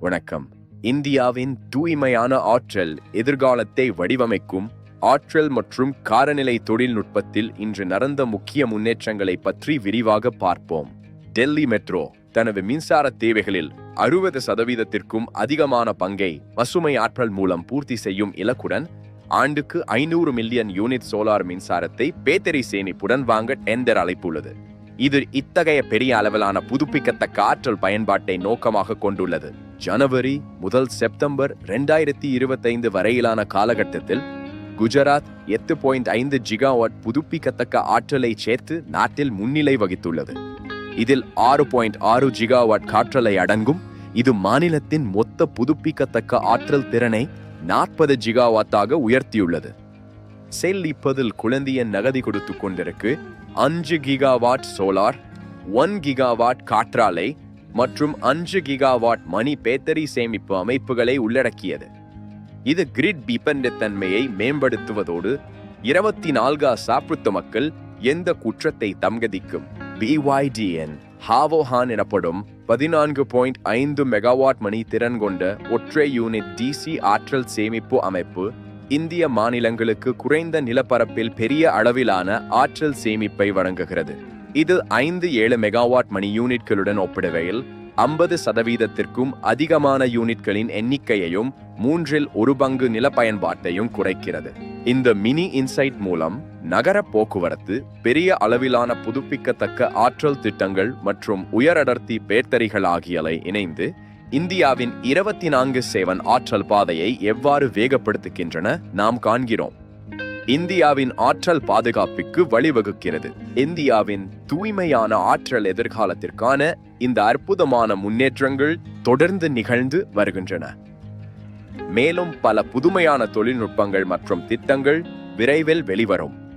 வணக்கம். இந்தியாவின் தூய்மையான ஆற்றல் எதிர்காலத்தை வடிவமைக்கும் ஆற்றல் மற்றும் காரநிலை தொழில்நுட்பத்தில் இன்று நடந்த முக்கிய முன்னேற்றங்களை பற்றி விரிவாக பார்ப்போம். டெல்லி மெட்ரோ தனது மின்சார தேவைகளில் அறுபது சதவீதத்திற்கும் அதிகமான பங்கை பசுமை ஆற்றல் மூலம் பூர்த்தி செய்யும் இலக்குடன் ஆண்டுக்கு ஐநூறு மில்லியன் யூனிட் சோலார் மின்சாரத்தை பேட்டரி சேமிப்புடன் வாங்க டெண்டர் அழைப்புள்ளது. இது இத்தகைய பெரிய அளவிலான புதுப்பிக்கத்தக்க ஆற்றல் பயன்பாட்டை நோக்கமாக கொண்டுள்ளது. ஜனவரி முதல் செப்டம்பர் ரெண்டாயிரத்தி இருபத்தைந்து வரையிலான காலகட்டத்தில் குஜராத் எட்டு பாயிண்ட் ஐந்து ஜிகாவாட் புதுப்பிக்கத்தக்க ஆற்றலை சேர்த்து நாட்டில் முன்னிலை வகித்துள்ளது. இதில் ஆறு பாயிண்ட் ஆறு ஜிகாவாட் காற்றலை அடங்கும். இது மாநிலத்தின் மொத்த புதுப்பிக்கத்தக்க ஆற்றல் திறனை நாற்பது ஜிகாவாட்டாக உயர்த்தியுள்ளது. செல் இப்பதில் நகதி கொடுத்து கொண்டிருக்கு. அஞ்சு கிகாவாட் சோலார் ஒன் கிகாவாட் காற்றாலை மற்றும் அஞ்சு கிகாவாட் மணி பேத்தரி சேமிப்பு அமைப்புகளை உள்ளடக்கியது. இது கிரிட் தன்மையை மேம்படுத்துவதோடு இருபத்தி நான்கா சாப்பிடுத்த மக்கள் எந்த குற்றத்தை தம்கதிக்கும். பிஒய்டிஎன் ஹாவோஹான் எனப்படும் பதினான்கு பாயிண்ட் ஐந்து மெகாவாட் மணி திறன் கொண்ட ஒற்றை யூனிட் டிசி ஆற்றல் சேமிப்பு அமைப்பு இந்திய மாநிலங்களுக்கு குறைந்த நிலப்பரப்பில் பெரிய அளவிலான ஆற்றல் சேமிப்பை வழங்குகிறது. இது ஐந்து ஏழு மெகாவாட் மணி யூனிட்களுடன் ஒப்பிடுகையில் ஐம்பது சதவீதத்திற்கும் அதிகமான யூனிட்களின் எண்ணிக்கையையும் மூன்றில் ஒரு பங்கு நில பயன்பாட்டையும் குறைக்கிறது. இந்த மினி இன்சைட் மூலம் நகர போக்குவரத்து பெரிய அளவிலான புதுப்பிக்கத்தக்க ஆற்றல் திட்டங்கள் மற்றும் உயரடர்த்தி பேட்டரிகள் ஆகியவை இணைந்து இந்தியாவின் இருபத்தி நான்கு சேவன் ஆற்றல் பாதையை எவ்வாறு வேகப்படுத்துகின்றன நாம் காண்கிறோம். இந்தியாவின் ஆற்றல் பாதுகாப்புக்கு வழிவகுக்கிறது. இந்தியாவின் தூய்மையான ஆற்றல் எதிர்காலத்திற்கான இந்த அற்புதமான முன்னேற்றங்கள் தொடர்ந்து நிகழ்ந்து வருகின்றன. மேலும் பல புதுமையான தொழில்நுட்பங்கள் மற்றும் திட்டங்கள் விரைவில் வெளிவரும்.